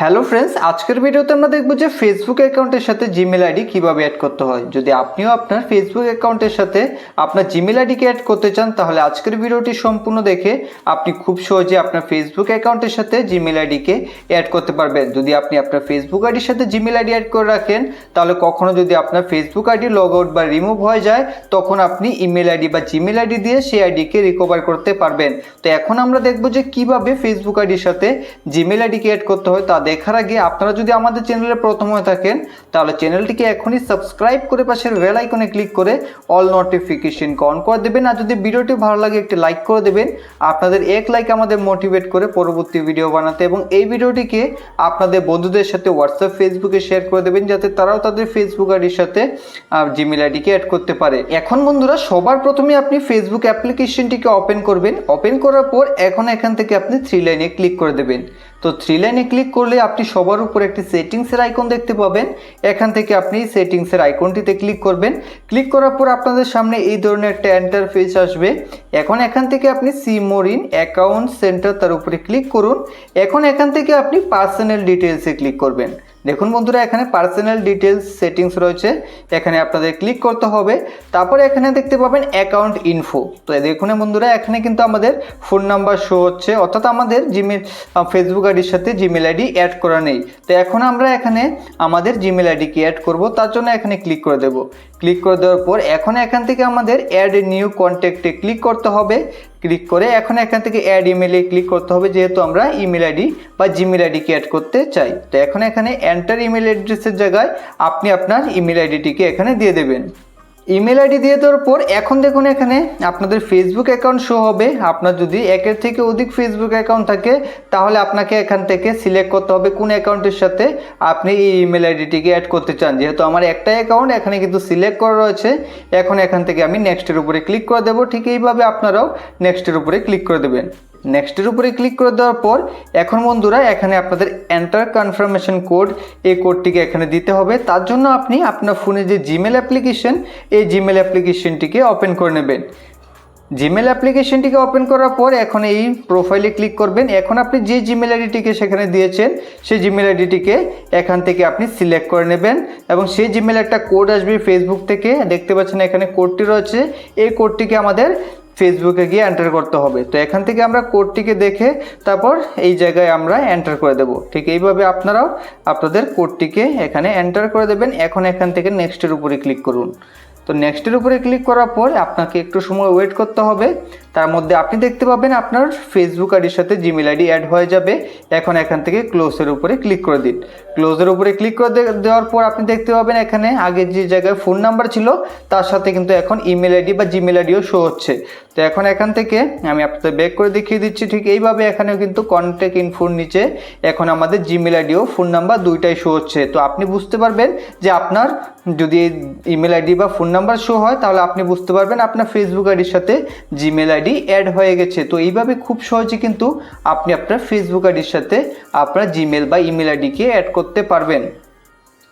Hello friends আজকের ভিডিওতে আমরা দেখব যে ফেসবুক অ্যাকাউন্টের সাথে জিমেল আইডি কীভাবে অ্যাড করতে হয়। যদি আপনিও আপনার ফেসবুক অ্যাকাউন্টের সাথে আপনার জিমেল আইডিকে অ্যাড করতে চান, তাহলে আজকের ভিডিওটি সম্পূর্ণ দেখে আপনি খুব সহজে আপনার ফেসবুক অ্যাকাউন্টের সাথে জিমেল আইডিকে অ্যাড করতে পারবেন। যদি আপনি আপনার ফেসবুক আইডির সাথে জিমেল আইডি অ্যাড করে রাখেন, তাহলে কখনো যদি আপনার ফেসবুক আইডি লগ আউট বা রিমুভ হয়ে যায়, তখন আপনি ইমেল আইডি বা জিমেল আইডি দিয়ে সেই আইডিকে রিকভার করতে পারবেন। তো এখন আমরা দেখব যে কীভাবে ফেসবুক আইডির সাথে জিমেল আইডিকে অ্যাড করতে হয়, তা দেখার আগে আপনারা যদি আমাদের চ্যানেলে প্রথম হয়ে থাকেন, তাহলে চ্যানেলটিকে এখনই সাবস্ক্রাইব করে পাশের বেল আইকনে ক্লিক করে অল নোটিফিকেশন অন করে দেবেন। আর যদি ভিডিওটি ভালো লাগে, একটি লাইক করে দেবেন। আপনাদের এক লাইক আমাদের মোটিভেট করে পরবর্তী ভিডিও বানাতে এবং এই ভিডিওটিকে আপনাদের বন্ধুদের সাথে হোয়াটসঅ্যাপ ফেসবুকে শেয়ার করে দেবেন, যাতে তারাও তাদের ফেসবুক আইডির সাথে জিমেল আইডিকে অ্যাড করতে পারে। এখন বন্ধুরা, সবার প্রথমে আপনি ফেসবুক অ্যাপ্লিকেশনটিকে ওপেন করবেন। ওপেন করার পর এখন এখান থেকে আপনি থ্রি লাইনে ক্লিক করে দেবেন। তো থ্রি লাইনে ক্লিক করলে আপনি সবার উপর একটি সেটিংসের আইকন দেখতে পাবেন। এখান থেকে আপনি সেটিংসের আইকনটিতে ক্লিক করবেন। ক্লিক করার পর আপনাদের সামনে এই ধরনের একটা এন্টার ফেজ আসবে। এখন এখান থেকে আপনি সিমোরিন অ্যাকাউন্ট সেন্টার তার উপরে ক্লিক করুন। এখন এখান থেকে আপনি পার্সোনাল ডিটেলসে ক্লিক করবেন। দেখুন বন্ধুরা, এখানে পার্সোনাল ডিটেলস সেটিংস রয়েছে। এখানে আপনাদের ক্লিক করতে হবে। তারপরে এখানে দেখতে পাবেন অ্যাকাউন্ট ইনফো তো দেখুন বন্ধুরা, এখানে কিন্তু আমাদের ফোন নাম্বার শো হচ্ছে। অর্থাৎ আমাদের জিমেল ফেসবুক আইডির সাথে জিমেল আইডি অ্যাড করা নেই। তো এখন আমরা এখানে আমাদের জিমেল আইডিকে অ্যাড করব, তার জন্য এখানে ক্লিক করে দেব। ক্লিক করে দেওয়ার পর এখন এখান থেকে আমাদের অ্যাড নিউ কন্ট্যাক্টে ক্লিক করতে হবে। ক্লিক করে এখন এখান থেকে অ্যাড ইমেলে ক্লিক করতে হবে, যেহেতু আমরা ইমেল আইডি বা জিমেল আইডিকে অ্যাড করতে চাই। তো এখন এখানে এন্টার ইমেল অ্যাড্রেসের জায়গায় আপনি আপনার ইমেল আইডিটিকে এখানে দিয়ে দেবেন। ইমেল আইডি দিয়ে দেওয়ার পর এখন দেখুন এখানে আপনাদের ফেসবুক অ্যাকাউন্ট শো হবে। আপনার যদি একের থেকে অধিক ফেসবুক অ্যাকাউন্ট থাকে, তাহলে আপনাকে এখান থেকে সিলেক্ট করতে হবে কোন অ্যাকাউন্টের সাথে আপনি এই ইমেল আইডিটিকে অ্যাড করতে চান। যেহেতু আমার একটাই অ্যাকাউন্ট এখানে কিন্তু সিলেক্ট করা রয়েছে। এখন এখান থেকে আমি নেক্সটের উপরে ক্লিক করে দেবো। ঠিক এইভাবে আপনারাও নেক্সটের উপরে ক্লিক করে দেবেন। নেক্সটের উপরে ক্লিক করে দেওয়ার পর, এখন বন্ধুরা, এখানে আপনাদের এন্টার কনফার্মেশন কোড এই কোডটিকে এখানে দিতে হবে। তার জন্য আপনি আপনার ফোনে যে জিমেল অ্যাপ্লিকেশন এই জিমেল অ্যাপ্লিকেশনটিকে ওপেন করে নেবেন। জিমেল অ্যাপ্লিকেশনটিকে ওপেন করার পর, এখন এই প্রোফাইলে ক্লিক করবেন। এখন আপনি যে জিমেল আইডিটিকে সেখানে দিয়েছেন, সেই জিমেল আইডিটিকে এখান থেকে আপনি সিলেক্ট করে নেবেন এবং সেই জিমেল একটা কোড আসবে ফেসবুক থেকে। দেখতে পাচ্ছেন এখানে কোডটি রয়েছে। এই কোডটিকে আমাদের ফেসবুকে গিয়ে এন্টার করতে হবে। তো এখান থেকে আমরা কোডটিকে দেখে তারপর এই জায়গায় আমরা এন্টার করে দেব। ঠিক এইভাবে আপনারাও আপনাদের কোডটিকে এখানে এন্টার করে দেবেন। এখন এখান থেকে নেক্সটের উপরে ক্লিক করুন। তো নেক্সটের উপরে ক্লিক করার পর আপনাকে একটু সময় ওয়েট করতে হবে। তার মধ্যে আপনি দেখতে পাবেন আপনার ফেসবুক আইডির সাথে জিমেল আইডি অ্যাড হয়ে যাবে। এখন এখান থেকে ক্লোজের উপরে ক্লিক করে দিন। ক্লোজের উপরে ক্লিক করে দেওয়ার পর আপনি দেখতে পাবেন এখানে আগে যে জায়গায় ফোন নাম্বার ছিল, তার সাথে কিন্তু এখন ইমেল আইডি বা জিমেল আইডিও শো হচ্ছে। তো এখন এখান থেকে আমি আপনাদের ব্যাক করে দেখিয়ে দিচ্ছি, ঠিক এইভাবে এখানেও কিন্তু কন্ট্যাক্ট ইনফোর নিচে এখন আমাদের জিমেল আইডিও ফোন নাম্বার দুইটাই শো হচ্ছে। তো আপনি বুঝতে পারবেন যে আপনার যদি ইমেল আইডি বা ফোন নাম্বার শো হয়, তাহলে আপনি বুঝতে পারবেন আপনার ফেসবুক আইডির সাথে জিমেল আইডি অ্যাড হয়ে গেছে। তো এইভাবে খুব সহজে কিন্তু আপনি আপনার ফেসবুক আইডির সাথে আপনার জিমেল বা ইমেল আইডিকে অ্যাড করতে পারবেন।